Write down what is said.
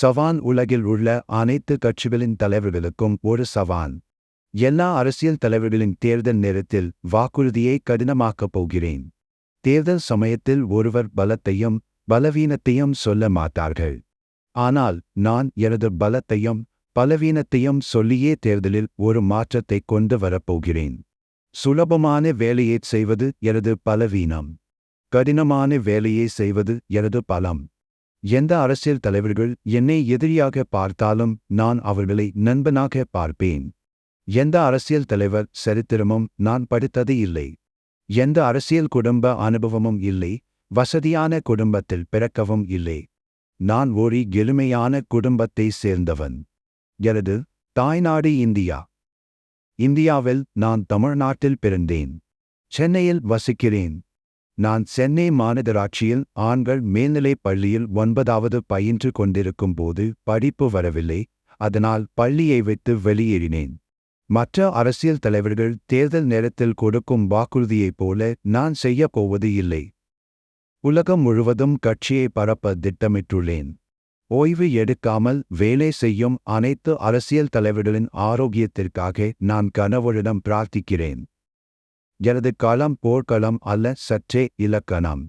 சவான் உலகில் உள்ள அனைத்து கட்சிகளின் தலைவர்களுக்கும் ஒரு சவான் எல்லா அரசியல் தலைவர்களின் தேர்தல் நேரத்தில் வாக்குறுதியை கடினமாக்கப் போகிறேன். தேர்தல் சமயத்தில் ஒருவர் பலத்தையும் பலவீனத்தையும் சொல்ல மாட்டார்கள். ஆனால் நான் எனது பலத்தையும் பலவீனத்தையும் சொல்லியே தேர்தலில் ஒரு மாற்றத்தை கொண்டு வரப்போகிறேன் சுலபமான வேலையை செய்வது எனது பலவீனம். கடினமான வேலையை செய்வது எனது பலம். எந்த அரசியல் தலைவர்கள் என்னை எதிரியாக பார்த்தாலும் நான் அவர்களை நண்பனாக பார்ப்பேன். எந்த அரசியல் தலைவர் சரித்திரமும் நான் படித்தது இல்லை. எந்த அரசியல் குடும்ப அனுபவமும் இல்லை. வசதியான குடும்பத்தில் பிறக்கவும் இல்லை. நான் ஒரு எளிமையான குடும்பத்தை சேர்ந்தவன். எனது தாய்நாடு இந்தியா. இந்தியாவில் நான் தமிழ்நாட்டில் பிறந்தேன். சென்னையில் வசிக்கிறேன். நான் சென்னை மாநகராட்சியில் ஆண்கள் மேல்நிலைப் பள்ளியில் ஒன்பதாவது பயின்று கொண்டிருக்கும் போது படிப்பு வரவில்லை அதனால் பள்ளியை வைத்து வெளியேறினேன். மற்ற அரசியல் தலைவர்கள் தேர்தல் நேரத்தில் கொடுக்கும் வாக்குறுதியைப் போல நான் செய்யப் போவது இல்லை. உலகம் முழுவதும் கட்சியை பரப்ப திட்டமிட்டுள்ளேன். ஓய்வு எடுக்காமல் வேலை செய்யும் அனைத்து அரசியல் தலைவர்களின் ஆரோக்கியத்திற்காக நான் கனவுடன் பிரார்த்திக்கிறேன். எனது களம் போர்க்களம் அல்ல சற்றே இலக்கணம்.